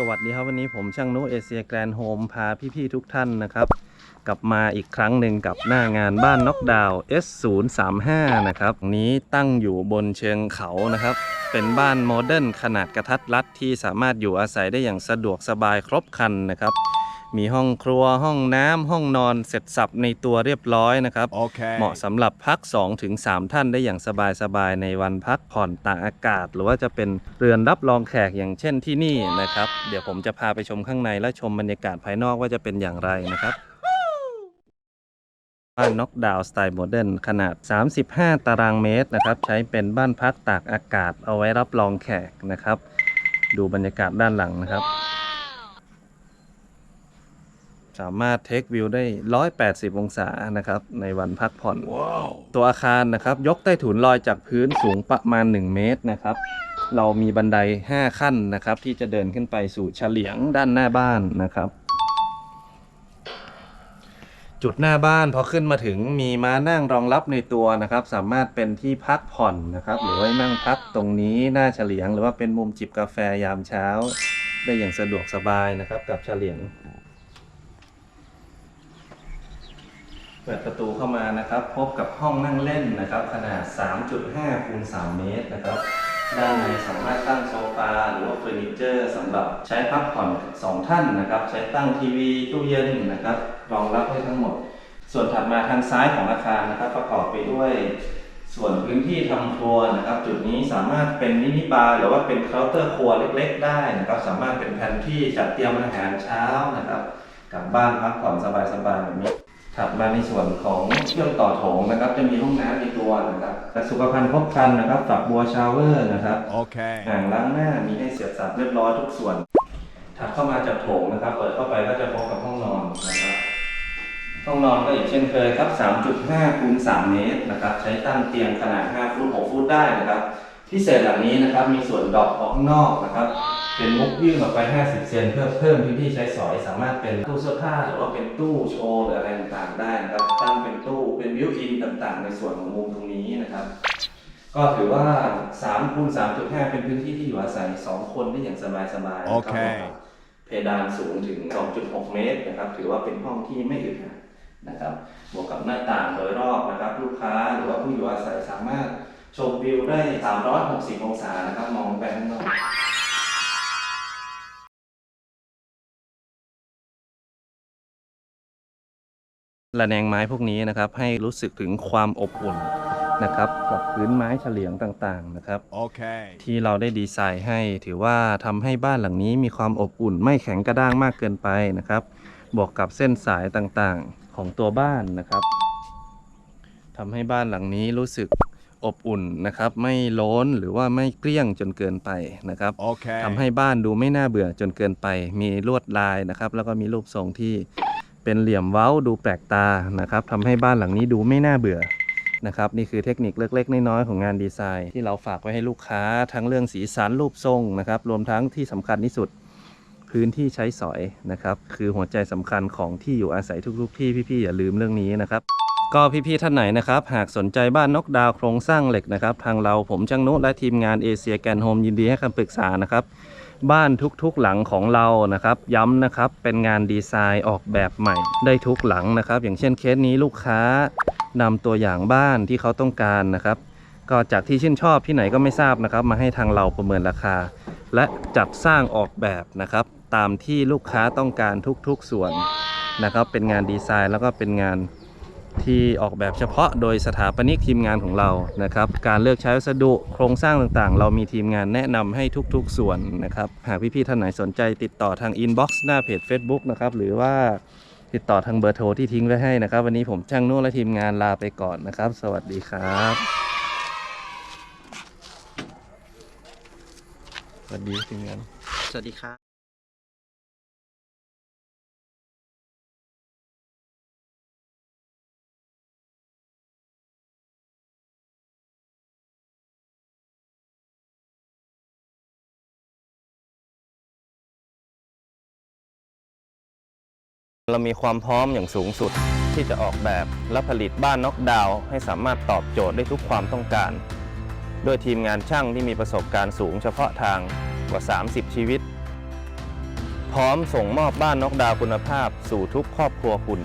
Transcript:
สวัสดีครับวันนี้ผมช่างนุเอเชียแกรนโฮมพาพี่ๆทุกท่านนะครับ กลับมาอีกครั้งหนึ่งกับหน้างานบ้านน็อกดาวน์ S035 นะครับนี้ตั้งอยู่บนเชิงเขานะครับ เป็นบ้านโมเดิร์นขนาดกระทัดรัดที่สามารถอยู่อาศัยได้อย่างสะดวกสบายครบครันนะครับ มีห้องครัวห้องน้ำห้องนอนเสร็จสับในตัวเรียบร้อยนะครับ Okay. เหมาะสำหรับพัก 2-3 ท่านได้อย่างสบายๆ ในวันพักผ่อนตากอากาศ หรือว่าจะเป็นเรือนรับรองแขกอย่างเช่นที่นี่นะครับ เดี๋ยวผมจะพาไปชมข้างในและชมบรรยากาศภายนอกว่าจะเป็นอย่างไรนะครับบ้านน็อกดาวน์สไตล์โมเดิร์นขนาด 35 ตารางเมตรนะครับ ใช้เป็นบ้านพักตากอากาศเอาไว้รับรองแขกนะครับ ดูบรรยากาศด้านหลังนะครับ สามารถเทควิวได้ 180 องศานะครับ ในวันพักผ่อน Wow. ตัวอาคารนะครับ ยกใต้ถุนลอยจากพื้นสูงประมาณ 1 เมตรนะครับ เรามีบันได 5 ขั้นนะครับ ที่จะเดินขึ้นไปสู่เฉลียงด้านหน้าบ้านนะครับ จุดหน้าบ้านพอขึ้นมาถึงมีม้านั่งรองรับในตัวนะครับ สามารถเป็นที่พักผ่อนนะครับ หรือว่านั่งพักตรงนี้หน้าเฉลียง หรือว่าเป็นมุมจิบกาแฟยามเช้า ได้อย่างสะดวกสบายนะครับ กับเฉลียง เปิดประตูเข้ามานะครับ พบกับห้องนั่งเล่นนะครับ ขนาด 3.5คูณ3เมตรนะครับ ด้านในสามารถตั้งโซฟาหรือว่าเฟอร์นิเจอร์สำหรับใช้พักผ่อน2ท่านนะครับ ใช้ตั้งทีวีตู้เย็นนะครับ รองรับให้ทั้งหมด ส่วนถัดมาทางซ้ายของอาคารนะครับ ประกอบไปด้วย ส่วนพื้นที่ทำครัวนะครับ จุดนี้สามารถเป็นมินิบาร์หรือว่าเป็นเคาน์เตอร์ครัวเล็ก ๆ ได้นะครับ สามารถเป็นแผนที่จัดเตรียมอาหารเช้านะครับกลับบ้านพักผ่อนสบายๆแบบนี้ ถัดมาในส่วนของเครื่องต่อโถงนะครับ จะมีห้องน้ำในตัวนะครับแต่สุขภัณฑ์ครบครันนะครับฝักบัวชาวเวอร์นะครับ Okay. อ่างล้างหน้ามีให้เสียบสับเรียบร้อยทุกส่วนถัดเข้ามาจากโถงนะครับ เปิดเข้าไปก็จะพบกับห้องนอนนะครับห้องนอนก็อีกเช่นเคยครับ 3.5คูณ3เมตรนะครับ ใช้ตั้งเตียงขนาด 5 ฟุต 6 ฟุตได้นะครับ พิเศษหลังนี้นะครับ มีส่วนดอกออกข้างนอกนะครับ เป็นมุกยื่นออกไป 50 เซนเพื่อเพิ่มพื้นที่ใช้สอย สามารถเป็นตู้เสื้อผ้าหรือว่าเป็นตู้โชว์หรืออะไรต่างๆได้นะครับตั้งเป็นตู้เป็นวิวอินต่างๆ ในส่วนของมุมตรงนี้นะครับ ก็ถือว่า3คูณ3.5 เป็นพื้นที่ที่อยู่อาศัย 2 คนได้อย่างสบายๆนะครัโอเคเพดานสูงถึง 2.6 เมตรนะครับ ถือว่าเป็นห้องที่ไม่อึดอัดนะครับ บวกกับหน้าต่างโดยรอบนะครับ ลูกค้าหรือว่าผู้อยู่อาศัยสามารถชมวิวได้ 360 องศานะครับ มองไปข้างนอก ระแนงไม้พวกนี้นะครับ ให้รู้สึกถึงความอบอุ่นนะครับ กับพื้นไม้เฉลียงต่างๆนะครับ Okay. ที่เราได้ดีไซน์ให้ถือว่าทำให้บ้านหลังนี้มีความอบอุ่นไม่แข็งกระด้างมากเกินไปนะครับ บวกกับเส้นสายต่างๆของตัวบ้านนะครับทำให้บ้านหลังนี้รู้สึกอบอุ่นนะครับ ไม่โล้นหรือว่าไม่เกลี้ยงจนเกินไปนะครับ Okay. ทำให้บ้านดูไม่น่าเบื่อจนเกินไป มีลวดลายนะครับ แล้วก็มีรูปทรงที่ เป็นเหลี่ยมเว้าดูแปลกตานะครับทำให้บ้านหลังนี้ดูไม่น่าเบื่อนะครับนี่คือเทคนิคเล็กๆน้อยๆของงานดีไซน์ ที่เราฝากไว้ให้ลูกค้าทั้งเรื่องสีสันรูปทรงนะครับ รวมทั้งที่สำคัญที่สุด พื้นที่ใช้สอยนะครับ คือหัวใจสำคัญของที่อยู่อาศัยทุก ๆ ที่พี่ๆอย่าลืมเรื่องนี้นะครับ ก็พี่ๆท่านไหนนะครับ หากสนใจบ้านนกดาวโครงสร้างเหล็กนะครับ ทางเราผมช่างนุและทีมงานเอเชียแกนโฮมยินดีให้คำปรึกษานะครับ บ้านทุกๆหลังของเรานะครับ ย้ำนะครับเป็นงานดีไซน์ออกแบบใหม่ ได้ทุกหลังนะครับ อย่างเช่นเคสนี้ลูกค้านำตัวอย่างบ้านที่เขาต้องการนะครับ ก็จากที่ชื่นชอบที่ไหนก็ไม่ทราบนะครับ มาให้ทางเราประเมินราคา และจัดสร้างออกแบบนะครับ ตามที่ลูกค้าต้องการทุกๆส่วนนะครับ เป็นงานดีไซน์แล้วก็เป็นงาน ที่ออกแบบเฉพาะโดยสถาปนิกทีมงานของเรานะครับ การเลือกใช้วัสดุโครงสร้างต่างๆ เรามีทีมงานแนะนำให้ทุกๆ ส่วนนะครับ หากพี่ๆท่านไหนสนใจติดต่อทางอินบ็อกซ์หน้าเพจ Facebook นะครับ หรือว่าติดต่อทางเบอร์โทรที่ทิ้งไว้ให้นะครับ วันนี้ผมช่างนุ่นและทีมงานลาไปก่อนนะครับ สวัสดีครับ สวัสดีทีมงาน สวัสดีครับ เรามีความพร้อมอย่างสูงสุดที่จะออกแบบและผลิตบ้านน็อกดาวน์ให้สามารถตอบโจทย์ได้ทุกความต้องการด้วยทีมงานช่างที่มีประสบการณ์สูงเฉพาะทางกว่า 30 ชีวิต พร้อมส่งมอบบ้านนอกดาวน์คุณภาพสู่ทุกครอบครัวคุณ